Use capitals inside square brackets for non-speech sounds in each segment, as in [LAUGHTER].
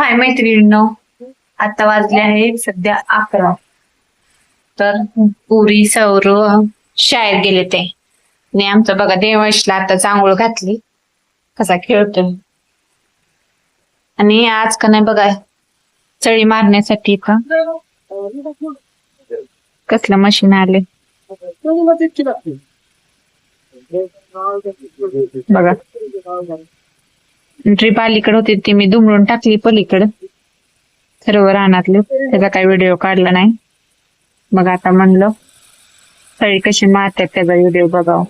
हाय मैत्रिणींनो आता वाजले आहे सध्या अकरा. तर पुरी सौर शाळेत गेले ते. आणि आमचं बघा देवांशला आता चांगोळ घातली. कसा खेळतोय. आणि आज का नाही बघा चळी मारण्यासाठी का? कसलं मशीन आले बघा. ट्रिप अलीकडे होती ती मी दुमडून टाकली पलीकडं. सर्व रानातले. त्याचा काही व्हिडिओ काढला नाही. मग आता म्हणलं सळी कशी मारतात त्याचा व्हिडिओ बघावं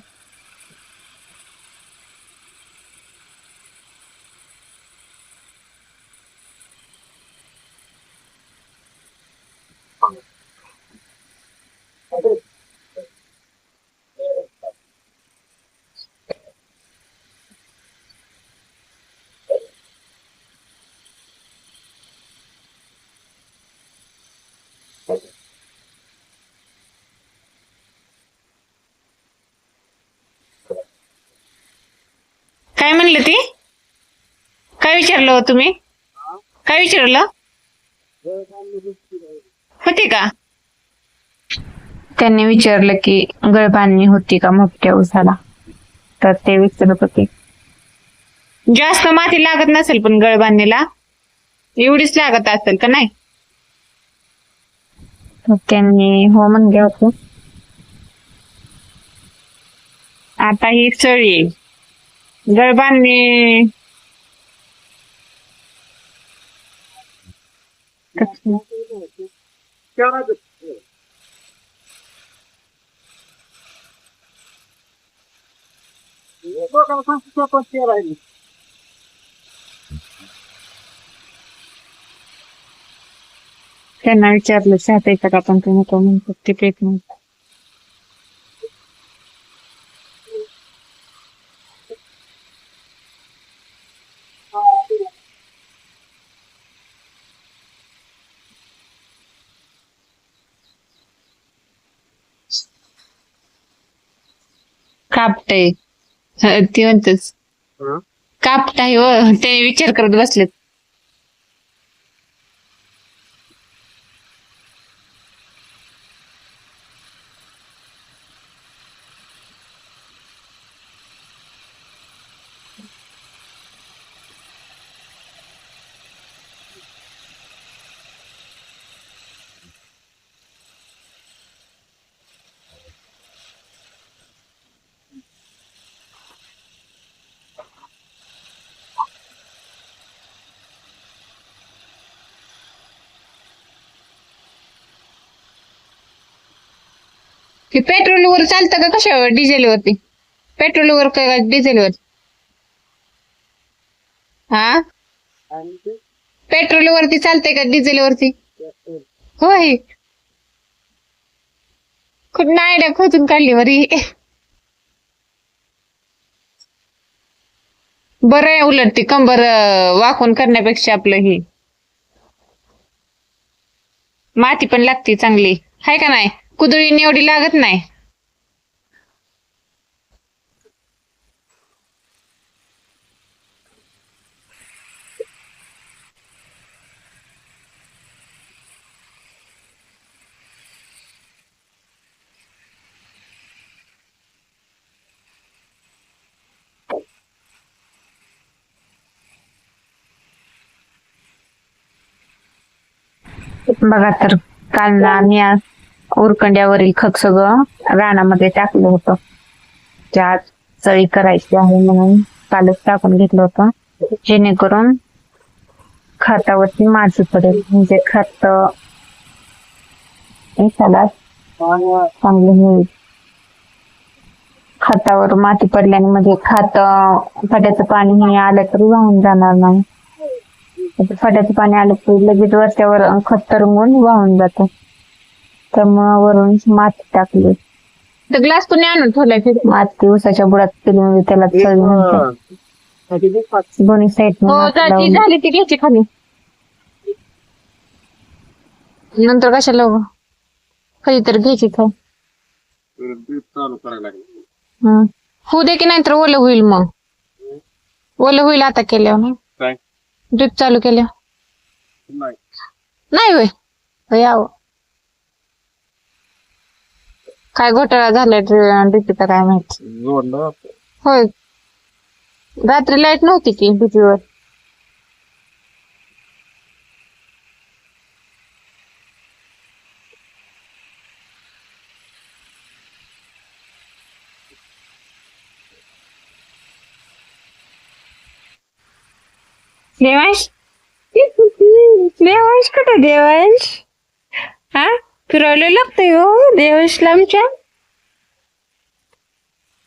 काय म्हणलं ती काय विचारलं हो तुम्ही? काय विचारलं? होती का? त्यांनी विचारलं की गळबांधणी होती का मोठ्या उसाला? तर ते विचारत होते. जास्त माती लागत नसेल पण गळबांधणीला एवढीच लागत असेल का नाही? तर त्यांनी हो म्हणले होते. आता ही चळी आहे. गळबांधणी कसं? त्यांना विचारलं चहा प्यायचा का पण ते नको म्हणतात ते पेत नाही कापतय ते म्हणतच. कापताय हो ते विचार करत बसलेत. हे पेट्रोलवर चालतं का कशावर? डिझेलवरती पेट्रोलवर का डिझेलवर हा? पेट्रोलवरती चालतंय का डिझेलवरती होय. खूप आयडिया खोदून काढली बरी. बरं आहे उलट ती कंबर वाकून करण्यापेक्षा आपलं ही. माती पण लागते चांगली. हाय का नाही? कुदळीने एवढी लागत नाही. बघा तर काल आम्ही आज. उरकंड्यावरील खत सगळं रानामध्ये टाकलं होतं. ज्या चळी करायची आहे म्हणून कालच टाकून घेतलं होतं. जेणेकरून खतावरती माती पडेल. म्हणजे खत एखादा चांगलं होईल खतावर माती पडल्याने म्हणजे खत फट्याचं पाणी नाही आलं तरी वाहून जाणार नाही. फट्याचं पाणी आलं तर लगेच वरच्यावर खत तरंगून वाहून जातं. त्यामुळं वरून माती टाकली. तर ग्लास कोणी आणून ठेवलाय माती उसाच्या बुडात केली म्हणजे त्याला दोन्ही साईड झाली ती घ्यायची खाली. नंतर कशाला उभं? कधीतरी घ्यायची काय चालू करायला लागेल. हं. होऊ दे की नाही तर ओलं होईल मग. ओलं होईल आता केल्यावर ना काय? ड्रीप चालू केल्या नाही. नाही होय. होय यावं काय घोटाळा झालाय डीपीचा काय माहिती. जोडलं होय. रात्री लाइट नव्हती की डीपीवर देवांश देवांश कुठे देवांश? फिरवले लागतंय हो देवशला आमच्या.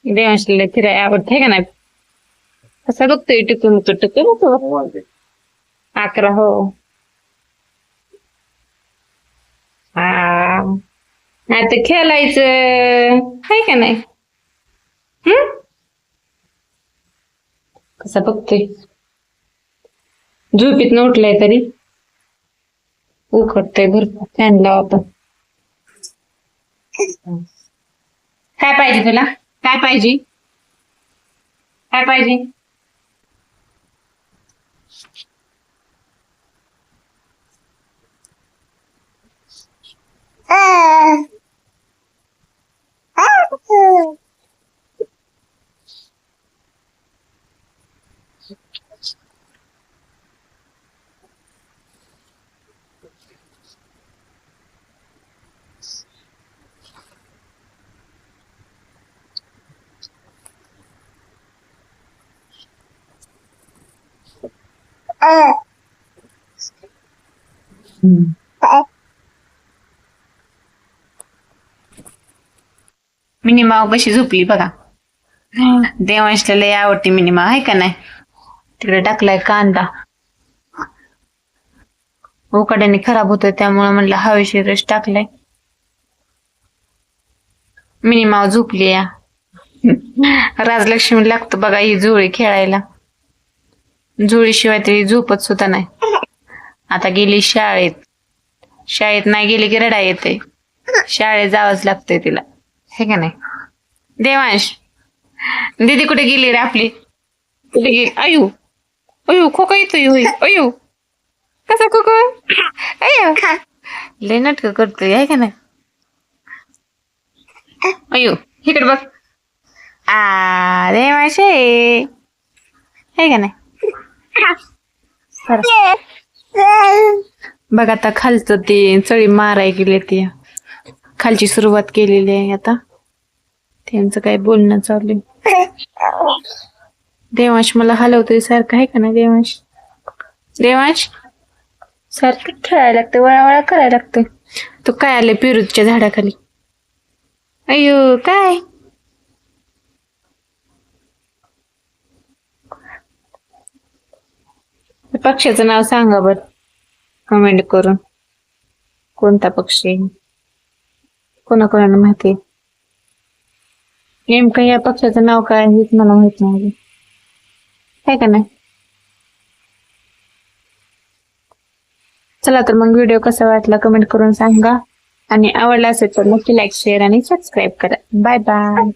देवांशला फिराय आवडते का नाही? असं बघतोय टिकून तो टिकून तो अकरा हो. हा. आता खेळायचं. हाय का नाही? हम्म कसा बघतोय? झोपीत उठलाय तरी. उखडतोय भरपूर. फॅन लावतो. काय पाहिजे तुला? काय पाहिजे? काय पाहिजे? मिनी माव कशी झोपली बघा. देवांशला लय आवडते मिनी माव आहे का नाही? तिकडे टाकलाय कांदा. उकड्याने खराब होतो त्यामुळे म्हणलं हवेशीरच टाकलाय. मिनी माव झोपली या. राजलक्ष्मी लागतं बघा ही जुळी खेळायला. जुळीशिवाय तरी झोपत सुद्धा नाही. आता गेली शाळेत. शाळेत नाही गेली की रडा येते. शाळेत जावंच लागतंय तिला. हे का नाही? देवांश. दीदी कुठे गेली रे आपली? कुठे गेली? अयू अयू खोका येतोय होय. अयू कसा खोको? अयू लय नाटक करतोय आहे का नाही? अयू इकडे बघ. आ देवाशे. आहे का नाही. [LAUGHS] बघ आता खालचं ते चळी माराय गेले ते. खालची सुरुवात केलेली आहे आता. त्यांचं काय बोलणं चालू आहे. देवांश मला हलवतोय सारखं आहे का ना देवांश? देवांश? सारखं खेळायला लागतं वळावळा करायला लागतं तो काय आले पेरूच्या झाडाखाली? अयो काय? पक्षाचं नाव सांगा बर. कमेंट करून. कोणता पक्षी कोणाकोणाला माहिती आहे? नेमकं या पक्षाचं नाव काय हेच मला माहीत नाही. काय का नाही? चला तर मग व्हिडिओ कसा वाटला कमेंट करून सांगा. आणि आवडला असेल तर नक्की लाईक शेअर आणि सबस्क्राईब करा. Bye bye